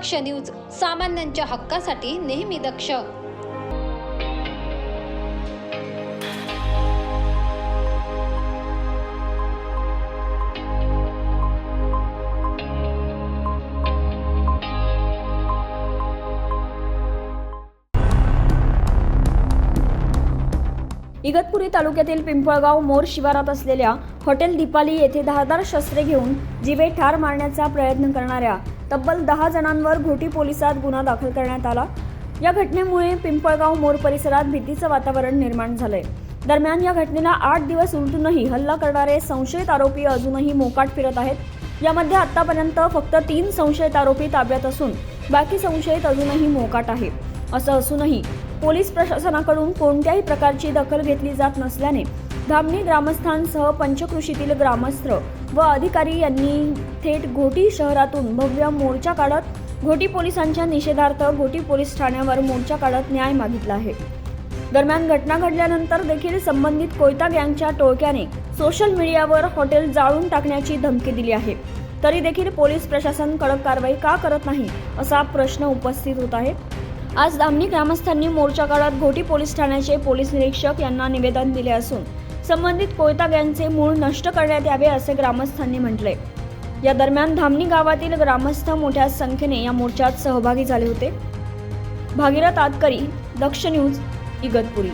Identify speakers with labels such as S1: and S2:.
S1: दक्ष news सामान्यांच्या हक्कासाठी नेहमी दक्ष.
S2: इगतपुरी तालुक्यातील पिंपळगाव मोर शिवारात असलेल्या हॉटेल दीपाली येथे धारदार शस्त्रे घेऊन जिवे ठार मारण्याचा प्रयत्न करणाऱ्या तब्बल दहा जणांवर घोटी पोलिसात गुन्हा दाखल करण्यात आला. या घटनेमुळे पिंपळगाव मोर परिसरात भीतीचं वातावरण निर्माण झालंय. दरम्यान या घटनेला आठ दिवस उलटूनही हल्ला करणारे संशयित आरोपी अजूनही मोकाट फिरत आहेत. यामध्ये आतापर्यंत फक्त तीन संशयित आरोपी ताब्यात असून बाकी संशयित अजूनही मोकाट आहे असं असूनही पोलीस प्रशासनाकडून कोणत्याही प्रकारची दखल घेतली जात नसल्याने धामणी ग्रामस्थांसह पंचकृषीतील ग्रामस्थ व अधिकारी यांनी थेट घोटी शहरातून भव्य मोर्चा काढत घोटी पोलिसांच्या निषेधार्थ घोटी पोलीस ठाण्यावर मोर्चा काढत न्याय मागितला आहे. दरम्यान घटना घडल्यानंतर देखील संबंधित कोयता गँगच्या टोळक्याने सोशल मीडियावर हॉटेल जाळून टाकण्याची धमकी दिली आहे. तरी देखील पोलीस प्रशासन कडक कारवाई का करत नाही असा प्रश्न उपस्थित होत आहे. आज दामणी ग्रामस्थांनी मोर्चा काढत घोटी पोलीस ठाण्याचे पोलीस निरीक्षक यांना निवेदन दिले असून संबंधित कोयता गँगचे मूळ नष्ट करण्यात यावे असे ग्रामस्थांनी म्हटले. या दरम्यान धामणी गावातील ग्रामस्थ मोठ्या संख्येने या मोर्चात सहभागी झाले होते. भागीरथ आतकरी दक्ष न्यूज इगतपुरी.